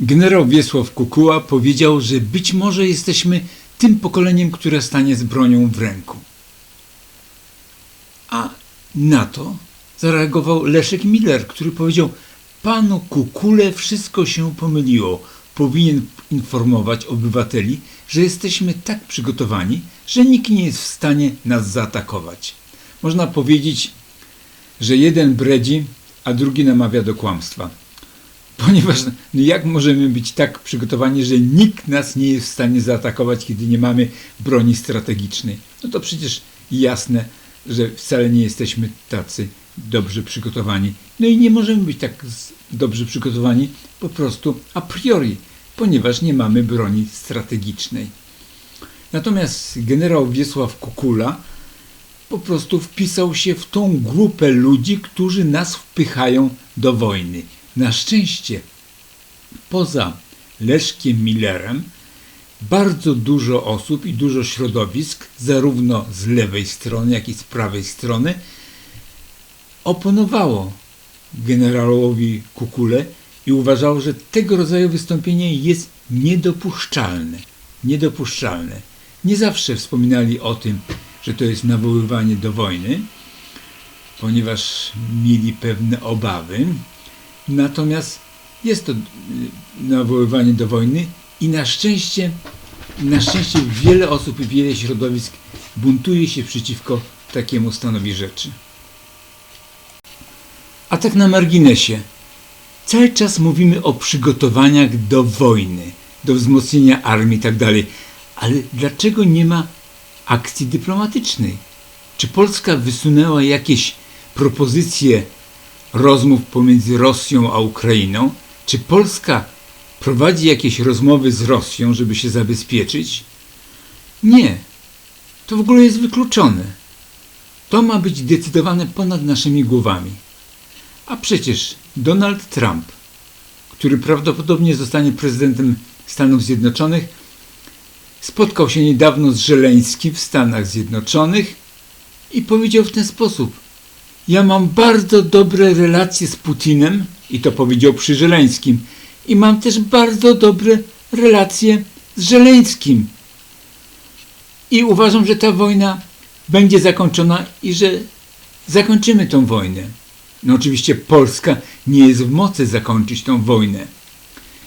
Generał Wiesław Kukuła powiedział, że być może jesteśmy tym pokoleniem, które stanie z bronią w ręku. A na to zareagował Leszek Miller, który powiedział: Panu Kukule wszystko się pomyliło. Powinien informować obywateli, że jesteśmy tak przygotowani, że nikt nie jest w stanie nas zaatakować. Można powiedzieć, że jeden bredzi, a drugi namawia do kłamstwa. Ponieważ no jak możemy być tak przygotowani, że nikt nas nie jest w stanie zaatakować, kiedy nie mamy broni strategicznej? No to przecież jasne, że wcale nie jesteśmy tacy dobrze przygotowani. No i nie możemy być tak dobrze przygotowani po prostu a priori, ponieważ nie mamy broni strategicznej. Natomiast generał Wiesław Kukula po prostu wpisał się w tą grupę ludzi, którzy nas wpychają do wojny. Na szczęście, poza Leszkiem Millerem, bardzo dużo osób i dużo środowisk, zarówno z lewej strony, jak i z prawej strony, oponowało generałowi Kukule i uważało, że tego rodzaju wystąpienie jest niedopuszczalne. Niedopuszczalne. Nie zawsze wspominali o tym, że to jest nawoływanie do wojny, ponieważ mieli pewne obawy. Natomiast jest to y, nawoływanie do wojny i na szczęście, na szczęście wiele osób i wiele środowisk buntuje się przeciwko takiemu stanowi rzeczy. A tak na marginesie. Cały czas mówimy o przygotowaniach do wojny, do wzmocnienia armii itd. Ale dlaczego nie ma akcji dyplomatycznej? Czy Polska wysunęła jakieś propozycje rozmów pomiędzy Rosją a Ukrainą? Czy Polska prowadzi jakieś rozmowy z Rosją, żeby się zabezpieczyć? Nie. To w ogóle jest wykluczone. To ma być decydowane ponad naszymi głowami. A przecież Donald Trump, który prawdopodobnie zostanie prezydentem Stanów Zjednoczonych, spotkał się niedawno z Żeleńskim w Stanach Zjednoczonych i powiedział w ten sposób: Ja mam bardzo dobre relacje z Putinem, i to powiedział przy Żeleńskim, i mam też bardzo dobre relacje z Żeleńskim. I uważam, że ta wojna będzie zakończona i że zakończymy tą wojnę. No oczywiście Polska nie jest w mocy zakończyć tą wojnę.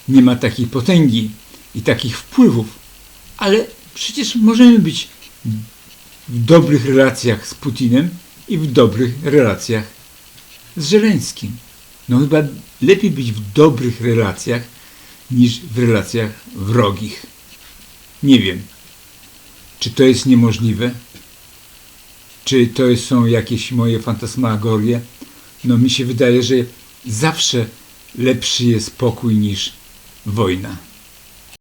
Nie ma takiej potęgi i takich wpływów, ale przecież możemy być w dobrych relacjach z Putinem i w dobrych relacjach z Żeleńskim. No chyba lepiej być w dobrych relacjach niż w relacjach wrogich. Nie wiem, czy to jest niemożliwe, czy to są jakieś moje fantasmagorie. No mi się wydaje, że zawsze lepszy jest pokój niż wojna.